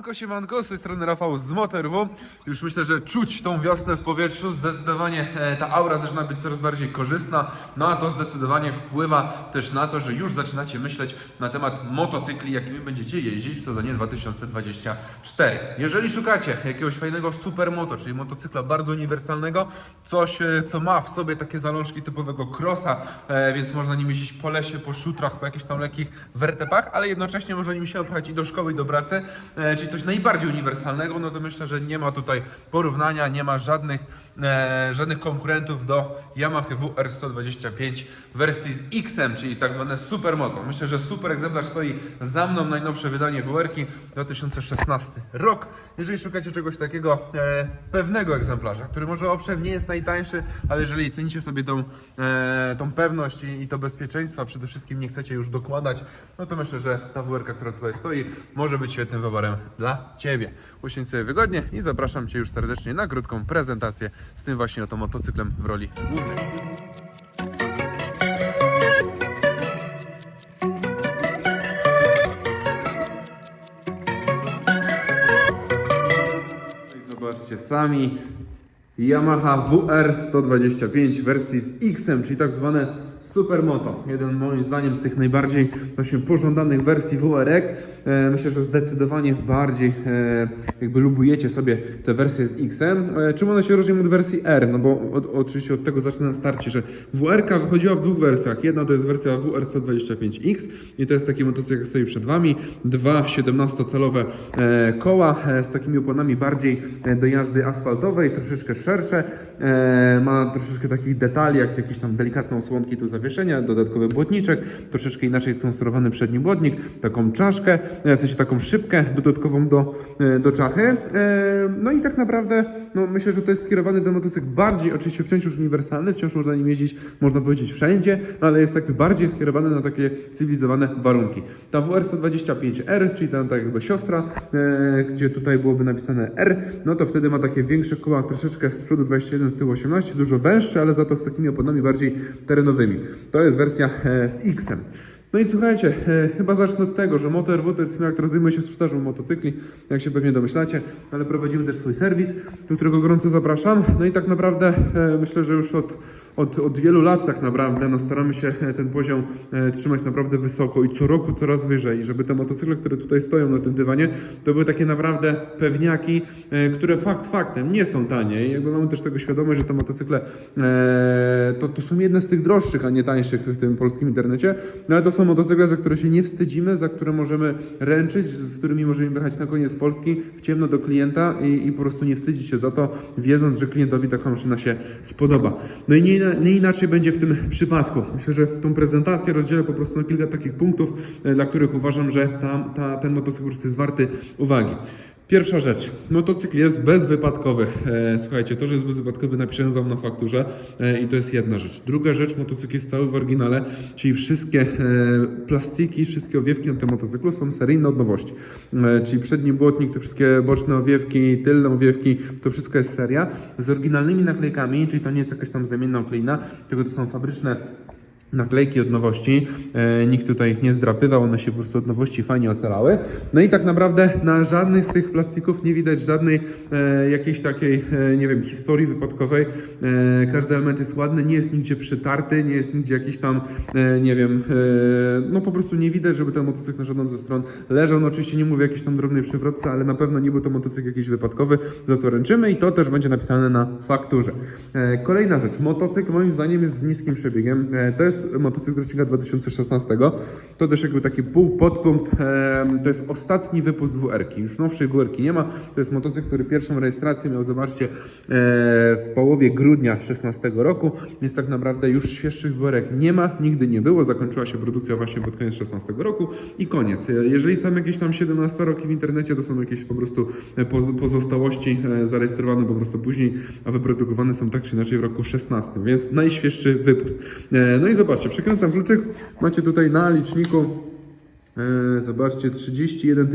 Siemanko, siemanko, z tej strony Rafał z MotorW. Już myślę, że czuć tą wiosnę w powietrzu. Zdecydowanie e, ta aura zaczyna być coraz bardziej korzystna. No a to zdecydowanie wpływa też na to, że już zaczynacie myśleć na temat motocykli, jakimi będziecie jeździć w sezonie 2024. Jeżeli szukacie jakiegoś fajnego supermoto, czyli motocykla bardzo uniwersalnego, coś, e, co ma w sobie takie zalążki typowego crossa, e, więc można nim jeździć po lesie, po szutrach, po jakichś tam lekkich wertepach, ale jednocześnie można nim się odpchać i do szkoły, i do pracy, czyli coś najbardziej uniwersalnego, no to myślę, że nie ma tutaj porównania, nie ma żadnych, e, żadnych konkurentów do Yamaha WR125 w wersji z X-em, czyli tak zwane supermoto. Myślę, że super egzemplarz stoi za mną, najnowsze wydanie WR-ki 2016 rok. Jeżeli szukacie czegoś takiego e, pewnego egzemplarza, który może owszem nie jest najtańszy, ale jeżeli cenicie sobie tą, e, tą pewność i, i to bezpieczeństwo, a przede wszystkim nie chcecie już dokładać, no to myślę, że ta WR-ka, która tutaj stoi, może być świetnym wyborem dla Ciebie. Usiądź sobie wygodnie i zapraszam Cię już serdecznie na krótką prezentację z tym właśnie oto motocyklem w roli głównej. Zobaczcie sami. Yamaha WR 125 w wersji z X-em, czyli tak zwane supermoto. Jeden moim zdaniem z tych najbardziej właśnie pożądanych wersji WR-ek. E, myślę, że zdecydowanie bardziej e, jakby lubujecie sobie te wersje z X-em. E, czym one się różnią od wersji R? No bo od, oczywiście od tego zacznę starcie, że WR-ka wychodziła w dwóch wersjach. Jedna to jest wersja WR 125X i to jest taki motocykl, jak stoi przed Wami. Dwa 17-calowe e, koła z takimi oponami bardziej do jazdy asfaltowej, troszeczkę szersze. E, ma troszeczkę takich detali, jak jakieś tam delikatne osłonki tu zawieszenia, dodatkowy błotniczek, troszeczkę inaczej skonstruowany przedni błotnik, taką czaszkę, e, w sensie taką szybkę dodatkową do, e, do czachy. No i tak naprawdę no, myślę, że to jest skierowany ten motocykl bardziej, oczywiście wciąż już uniwersalny, wciąż można nim jeździć, można powiedzieć wszędzie, no, ale jest taki bardziej skierowany na takie cywilizowane warunki. Ta WR 125R, czyli ta, ta jakby siostra, gdzie tutaj byłoby napisane R, no to wtedy ma takie większe koła, troszeczkę z przodu 21, z tyłu 18, dużo węższe, ale za to z takimi oponami bardziej terenowymi. To jest wersja e, z X-em. No i słuchajcie, e, chyba zacznę od tego, że MotorW to jest firma, która się sprzedażą motocykli, jak się pewnie domyślacie, ale prowadzimy też swój serwis, do którego gorąco zapraszam. No i tak naprawdę e, myślę, że już od od, od wielu lat tak naprawdę no, staramy się e, ten poziom e, trzymać naprawdę wysoko i co roku coraz wyżej, żeby te motocykle, które tutaj stoją na tym dywanie, to były takie naprawdę pewniaki, e, które fakt faktem nie są tanie. I jakby mamy też tego świadomość, że te motocykle to, to są jedne z tych droższych, a nie tańszych w tym polskim internecie, no ale to są motocykle, za które się nie wstydzimy, za które możemy ręczyć, z którymi możemy jechać na koniec Polski w ciemno do klienta i, i po prostu nie wstydzić się za to, wiedząc, że klientowi taka maszyna się spodoba. No i nie, nie inaczej będzie w tym przypadku. Myślę, że tą prezentację rozdzielę po prostu na kilka takich punktów, e, dla których uważam, że ta, ta, ten motocykl jest warty uwagi. Pierwsza rzecz, motocykl jest bezwypadkowy. E, słuchajcie, to, że jest bezwypadkowy napiszę Wam na fakturze e, i to jest jedna rzecz. Druga rzecz, motocykl jest cały w oryginale, czyli wszystkie e, plastiki, wszystkie owiewki na tym motocyklu są seryjne od nowości. Czyli przedni błotnik, te wszystkie boczne owiewki, tylne owiewki, to wszystko jest seria z oryginalnymi naklejkami, czyli to nie jest jakaś tam zamienna okleina, tylko to są fabryczne naklejki od nowości. E, nikt tutaj ich nie zdrapywał, one się po prostu od nowości fajnie ocalały. No i tak naprawdę na żadnych z tych plastików nie widać żadnej e, jakiejś takiej, e, nie wiem, historii wypadkowej. Każdy element jest ładny, nie jest nigdzie przytarty, nie jest nigdzie jakiś tam, nie wiem, no po prostu nie widać, żeby ten motocykl na żadną ze stron leżał. No oczywiście nie mówię o jakiejś tam drobnej przywrotce, ale na pewno nie był to motocykl jakiś wypadkowy, za co ręczymy i to też będzie napisane na fakturze. Kolejna rzecz, motocykl moim zdaniem jest z niskim przebiegiem. To jest motocykl z rocznika 2016. To też jakby taki pół podpunkt. To jest ostatni wypust WR-ki. Już nowszej WR-ki nie ma. To jest motocykl, który pierwszą rejestrację miał, zobaczcie, e, w połowie grudnia 2016 roku. Więc tak naprawdę już świeższych WR-ek nie ma, nigdy nie było. Zakończyła się produkcja właśnie pod koniec 2016 roku i koniec. E, Jeżeli są jakieś tam 17 roki w internecie, to są jakieś po prostu e, poz- pozostałości zarejestrowane po prostu później, a wyprodukowane są tak czy inaczej w roku 16, więc najświeższy wypust. No i zobaczcie, przekręcam kluczyk, macie tutaj na liczniku Zobaczcie, 31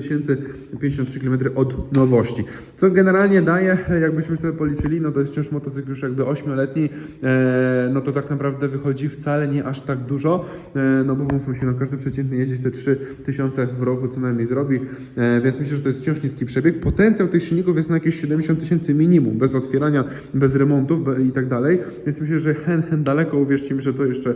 053 km od nowości. Co generalnie daje, e, jakbyśmy sobie policzyli, no to jest wciąż motocykl już jakby 8-letni, e, no to tak naprawdę wychodzi wcale nie aż tak dużo, e, no bo mówmy się, no każdy przeciętny jeździć te 3000 w roku co najmniej zrobi, e, więc myślę, że to jest wciąż niski przebieg. Potencjał tych silników jest na jakieś 70 tysięcy minimum, bez otwierania, bez remontów i tak dalej, więc myślę, że hen, hen daleko, uwierzcie mi, że to jeszcze e,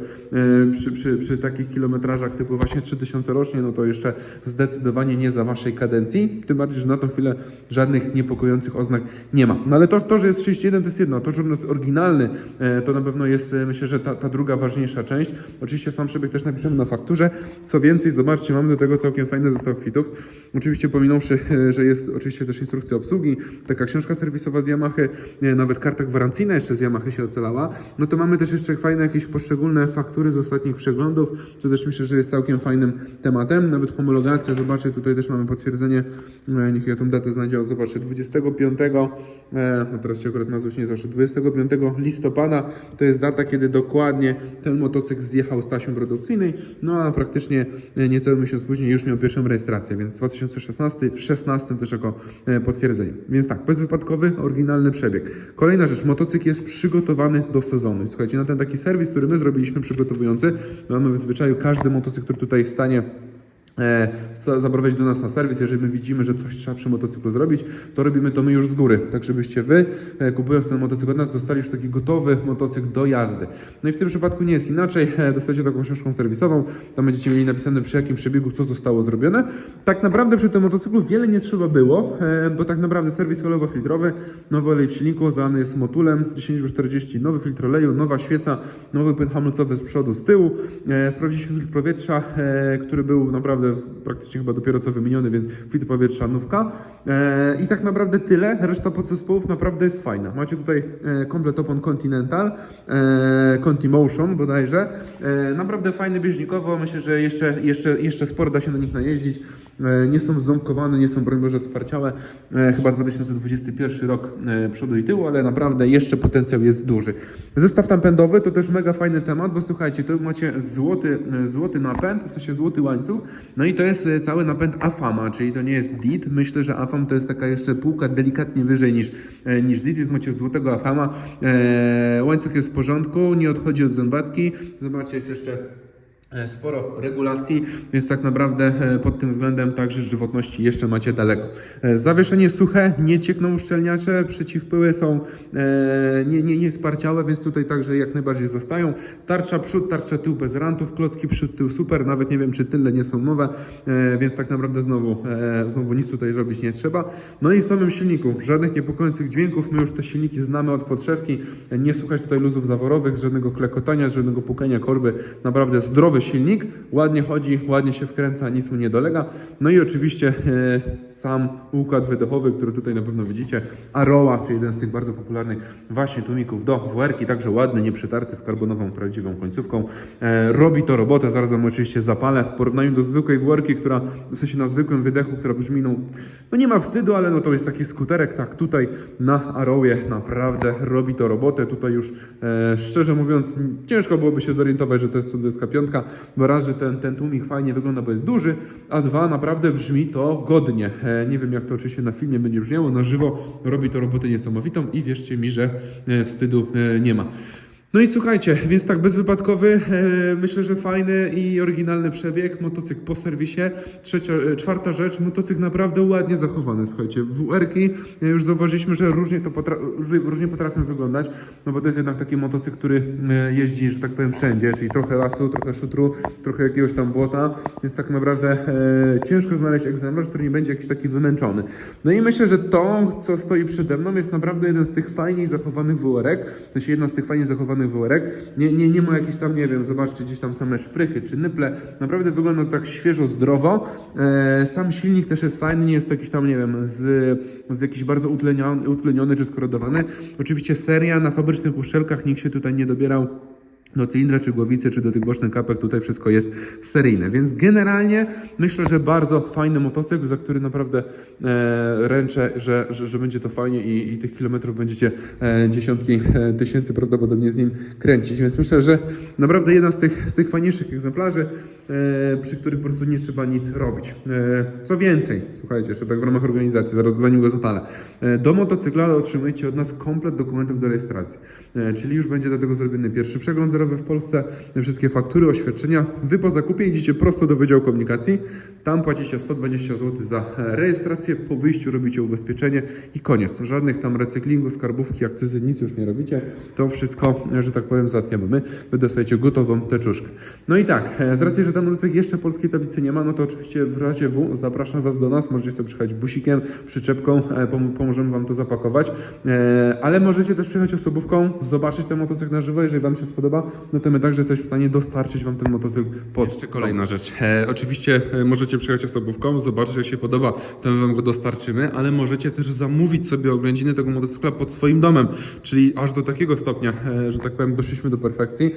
przy, przy, przy takich kilometrażach typu właśnie 3000 rocznie, no to jeszcze zdecydowanie nie za waszej kadencji, tym bardziej, że na tą chwilę żadnych niepokojących oznak nie ma. No ale to, to że jest 31 to jest jedno, to, że on jest oryginalny, e, to na pewno jest, e, myślę, że ta, ta druga ważniejsza część. Oczywiście sam przebieg też napiszemy na fakturze. Co więcej, zobaczcie, mamy do tego całkiem fajny zestaw kwitów. Oczywiście pominąwszy, e, że jest oczywiście też instrukcja obsługi, taka książka serwisowa z Yamaha, nawet karta gwarancyjna jeszcze z Yamaha się ocalała, no to mamy też jeszcze fajne jakieś poszczególne faktury z ostatnich przeglądów, co też myślę, że jest całkiem fajnym tematem. Nawet homologacja, zobaczcie, tutaj też mamy potwierdzenie, e, niech ja tą datę znajdzie, zobaczcie, 25, e, no teraz się akurat nazwać nie zawsze, 25 listopada to jest data, kiedy dokładnie ten motocykl zjechał z taśmy produkcyjnej, no a praktycznie e, niecały miesiąc później już miał pierwszą rejestrację, więc 2016, w 16 też jako potwierdzenie. Więc tak, bezwypadkowy, oryginalny przebieg. Kolejna rzecz, motocykl jest przygotowany do sezonu. Słuchajcie, na ten taki serwis, który my zrobiliśmy przygotowujący, mamy w zwyczaju każdy motocykl, który tutaj stanie zaprowadzić do nas na serwis. Jeżeli my widzimy, że coś trzeba przy motocyklu zrobić, to robimy to my już z góry, tak żebyście wy, e, kupując ten motocykl od nas, dostali już taki gotowy motocykl do jazdy. No i w tym przypadku nie jest inaczej. E, Dostajecie taką książką serwisową, tam będziecie mieli napisane przy jakim przebiegu co zostało zrobione. Tak naprawdę przy tym motocyklu wiele nie trzeba było, e, bo tak naprawdę serwis olewo-filtrowy, nowy olej w silniku, zalany jest motulem 10W40, nowy filtr oleju, nowa świeca, nowy płyn hamulcowy z przodu, z tyłu. E, Sprawdziliśmy filtr powietrza, e, który był naprawdę praktycznie chyba dopiero co wymieniony, więc filtr powietrza nówka. E, I tak naprawdę tyle. Reszta podzespołów naprawdę jest fajna. Macie tutaj e, komplet opon Continental, e, Conti Motion bodajże. Naprawdę fajny bieżnikowo. Myślę, że jeszcze, jeszcze, jeszcze sporo da się na nich najeździć. E, nie są ząbkowane, nie są broń Boże sfarciałe. E, chyba 2021 rok e, przodu i tyłu, ale naprawdę jeszcze potencjał jest duży. Zestaw napędowy to też mega fajny temat, bo słuchajcie, tu macie złoty, złoty napęd, w sensie złoty łańcuch, no i to jest cały napęd AFAMA, czyli to nie jest DIT. Myślę, że AFAM to jest taka jeszcze półka delikatnie wyżej niż, niż DIT, więc macie złotego AFAMA. Łańcuch jest w porządku, nie odchodzi od zębatki. Zobaczcie, jest jeszcze sporo regulacji, więc tak naprawdę e, pod tym względem także żywotności jeszcze macie daleko. E, Zawieszenie suche, nie ciekną uszczelniacze, przeciwpyły są e, nie, nie, nie sparciałe, więc tutaj także jak najbardziej zostają. Tarcza przód, tarcza tył bez rantów, klocki przód, tył super, nawet nie wiem czy tyle nie są nowe, e, więc tak naprawdę znowu, e, znowu nic tutaj robić nie trzeba. No i w samym silniku, żadnych niepokojących dźwięków, my już te silniki znamy od podszewki, nie słuchać tutaj luzów zaworowych, żadnego klekotania, żadnego pukania korby, naprawdę zdrowy silnik, ładnie chodzi, ładnie się wkręca, nic mu nie dolega. No i oczywiście e, sam układ wydechowy, który tutaj na pewno widzicie, Aroa, czyli jeden z tych bardzo popularnych właśnie tłumików do WR-ki, także ładny, nieprzytarty z karbonową, prawdziwą końcówką. E, robi to robotę, zaraz wam oczywiście zapalę, w porównaniu do zwykłej WR-ki, która w sensie na zwykłym wydechu, która brzmi, no, no nie ma wstydu, ale no to jest taki skuterek, tak tutaj na Arowie naprawdę robi to robotę, tutaj już e, szczerze mówiąc ciężko byłoby się zorientować, że to jest 125, bo raz, że ten, ten tłumik fajnie wygląda, bo jest duży, a dwa, naprawdę brzmi to godnie. E, nie wiem jak to oczywiście na filmie będzie brzmiało, na żywo robi to robotę niesamowitą i wierzcie mi, że e, wstydu e, nie ma. No i słuchajcie, więc tak bezwypadkowy, e, myślę, że fajny i oryginalny przebieg, motocykl po serwisie. Trzecia, e, czwarta rzecz, motocykl naprawdę ładnie zachowany, słuchajcie. WR-ki e, już zauważyliśmy, że różnie to potra- różnie- potrafią wyglądać, no bo to jest jednak taki motocykl, który jeździ, że tak powiem, wszędzie, czyli trochę lasu, trochę szutru, trochę jakiegoś tam błota, więc tak naprawdę e, ciężko znaleźć egzemplarz, który nie będzie jakiś taki wymęczony. No i myślę, że to, co stoi przede mną, jest naprawdę jeden z tych fajniej zachowanych WR-ek, w sensie jedna z tych fajnie zachowanych WR-ek. Nie, nie, nie ma jakichś tam, nie wiem, zobaczcie, gdzieś tam same szprychy czy nyple. Naprawdę wygląda to tak świeżo, zdrowo. E, sam silnik też jest fajny, nie jest jakiś tam, nie wiem, z, z jakiś bardzo utleniony, utleniony czy skorodowany. Oczywiście seria na fabrycznych uszczelkach, nikt się tutaj nie dobierał do cylindra, czy głowicy, czy do tych bocznych kapek, tutaj wszystko jest seryjne. Więc generalnie myślę, że bardzo fajny motocykl, za który naprawdę e, ręczę, że, że, że będzie to fajnie i, i tych kilometrów będziecie e, dziesiątki e, tysięcy prawdopodobnie z nim kręcić. Więc myślę, że naprawdę jedna z tych, z tych fajniejszych egzemplarzy. E, przy których po prostu nie trzeba nic robić. E, co więcej, słuchajcie, jeszcze tak w ramach organizacji, zaraz zanim go zapalę, e, do motocykla otrzymujecie od nas komplet dokumentów do rejestracji, czyli już będzie do tego zrobiony pierwszy przegląd zerowy w Polsce, wszystkie faktury, oświadczenia. Wy po zakupie idziecie prosto do Wydziału Komunikacji, tam płacicie 120 zł za rejestrację, po wyjściu robicie ubezpieczenie i koniec. Żadnych tam recyklingu, skarbówki, akcyzy, nic już nie robicie. To wszystko, że tak powiem, załatwiamy my. Wy dostajecie gotową teczuszkę. No i tak, z racji, że ten motocykl jeszcze polskiej tablicy nie ma, no to oczywiście w razie W zapraszam Was do nas. Możecie sobie przyjechać busikiem, przyczepką, e, pom- pomożemy Wam to zapakować. E, Ale możecie też przyjechać osobówką, zobaczyć ten motocykl na żywo. Jeżeli Wam się spodoba, no to my także jesteśmy w stanie dostarczyć Wam ten motocykl pod. Jeszcze kolejna rzecz. E, oczywiście możecie przyjechać osobówką, zobaczyć jak się podoba, to my Wam go dostarczymy, ale możecie też zamówić sobie oględziny tego motocykla pod swoim domem, czyli aż do takiego stopnia, że tak powiem, doszliśmy do perfekcji,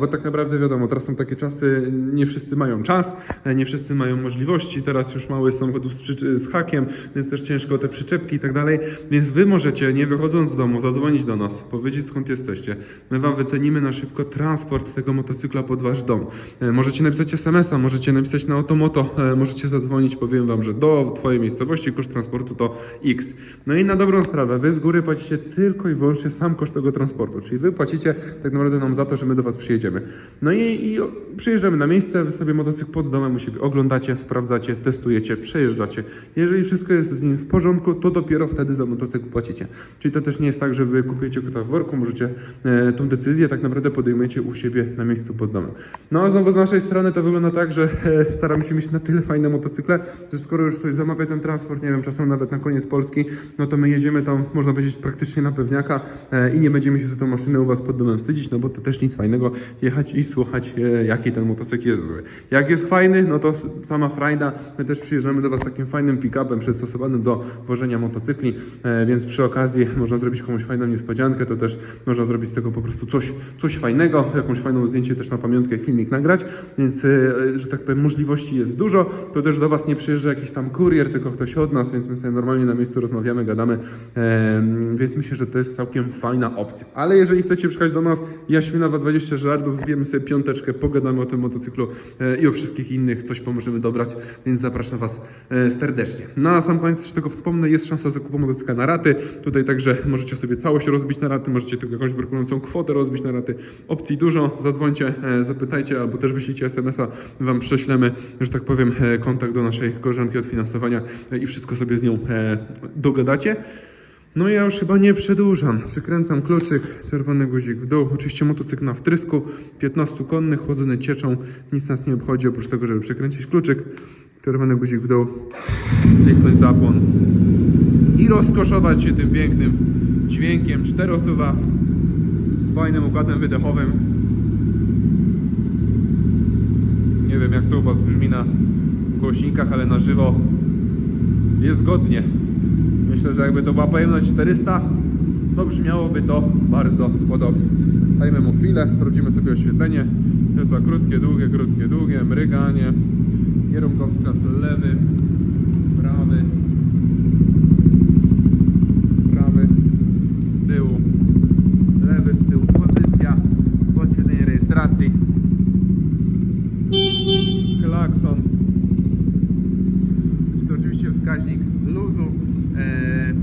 bo tak naprawdę wiadomo, teraz są takie czasy, nie wszyscy mają czas, e, nie wszyscy mają możliwości, teraz już mały samochodów z, z hakiem, więc też ciężko te przyczepki i tak dalej, więc Wy możecie, nie wychodząc z domu, zadzwonić do nas, powiedzieć skąd jesteście, my Wam wycenimy na szybko transport tego motocykla pod Wasz dom. E, Możecie napisać SMS-a, możecie napisać na Otomoto, e, możecie zadzwonić, powiem Wam, że do Twojej miejscowości koszt transportu to X. No i na dobrą sprawę, Wy z góry płacicie tylko i wyłącznie sam koszt tego transportu, czyli Wy płacicie tak naprawdę nam za to, że my do Was przyjedziemy. No i, i przyjeżdżamy na miejsce, Wy sobie motocykl pod domem u siebie oglądacie, sprawdzacie, testujecie, przejeżdżacie. Jeżeli wszystko jest w nim w porządku, to dopiero wtedy za motocykl płacicie. Czyli to też nie jest tak, że Wy kupujecie kota w worku, możecie e, tą decyzję tak naprawdę podejmujecie u siebie na miejscu pod domem. No a znowu z naszej strony to wygląda tak, że e, staramy się mieć na tyle fajne motocykle, że skoro już ktoś zamawia ten transport, nie wiem, czasem nawet na koniec Polski, no to my jedziemy tam, można powiedzieć, praktycznie na pewniaka e, i nie będziemy się za tą maszynę u Was pod domem wstydzić, no bo to też nic fajnego jechać i słuchać, e, jaki ten motocykl jest zły. Jak jest fajny, no to sama frajda, my też przyjeżdżamy do Was takim fajnym pick-upem przystosowanym do wożenia motocykli, e, więc przy okazji można zrobić komuś fajną niespodziankę, to też można zrobić z tego po prostu coś, coś fajnego, jakąś fajną zdjęcie też na pamiątkę, filmik nagrać, więc, e, że tak powiem, możliwości jest dużo, to też do Was nie przyjeżdża jakiś tam kurier, tylko ktoś od nas, więc my sobie normalnie na miejscu rozmawiamy, gadamy, więc myślę, że to jest całkiem fajna opcja. Ale jeżeli chcecie przyjechać do nas, Jaśminowa 20 żartów, zbijemy sobie piąteczkę, pogadamy o tym motocyklu e, i o wszystkich innych, coś pomożemy dobrać, więc zapraszam Was e, serdecznie. Na sam koniec jeszcze tego wspomnę, jest szansa zakupu motocykla na raty, tutaj także możecie sobie całość rozbić na raty, możecie tylko jakąś brakującą kwotę rozbić na raty, opcji dużo, zadzwońcie, e, zapytajcie, albo też wyślijcie SMS-a, Wam prześlemy, że tak powiem, kontakt do naszej koleżanki od finansowania i wszystko sobie z nią dogadacie. No ja już chyba nie przedłużam. Przykręcam kluczyk, czerwony guzik w dół. Oczywiście motocykl na wtrysku, 15 konnych, chłodzony cieczą. Nic nas nie obchodzi oprócz tego, żeby przekręcić kluczyk. Czerwony guzik w dół, kliknąć zapłon i rozkoszować się tym pięknym dźwiękiem czterosuwa z fajnym układem wydechowym. Nie wiem jak to u Was brzmi na głośnikach, ale na żywo jest godnie. Myślę, że jakby to była pojemność 400, to brzmiałoby to bardzo podobnie. Dajmy mu chwilę, sprawdzimy sobie oświetlenie. Światła krótkie, długie, krótkie, długie, mryganie. Kierunkowskaz lewy, prawy, z tyłu, lewy z tyłu, pozycja, podświetlenie rejestracji, klakson, to oczywiście wskaźnik luzu. E,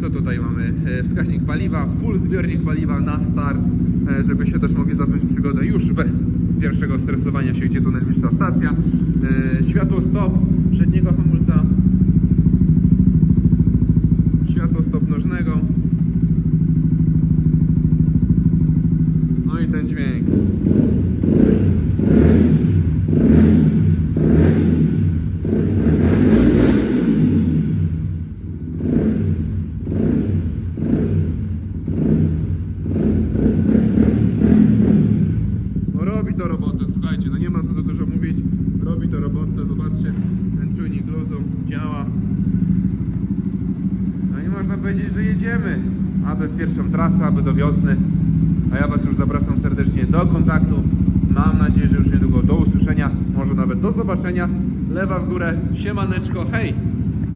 co tutaj mamy? E, wskaźnik paliwa, full zbiornik paliwa na start, e, żeby się też mogli zacząć przygodę już bez pierwszego stresowania się, gdzie to najbliższa stacja. E, światło stop przedniego hamulca, światło stop nożnego. No i ten dźwięk. No robi to robotę, słuchajcie, no nie ma co tu dużo mówić. Robi to robotę, zobaczcie, ten czujnik luzu działa. No i można powiedzieć, że jedziemy. Aby w pierwszą trasę, aby do wiosny. A ja Was już zapraszam serdecznie do kontaktu. Mam nadzieję, że już niedługo do usłyszenia, może nawet do zobaczenia. Lewa w górę, siemaneczko, hej!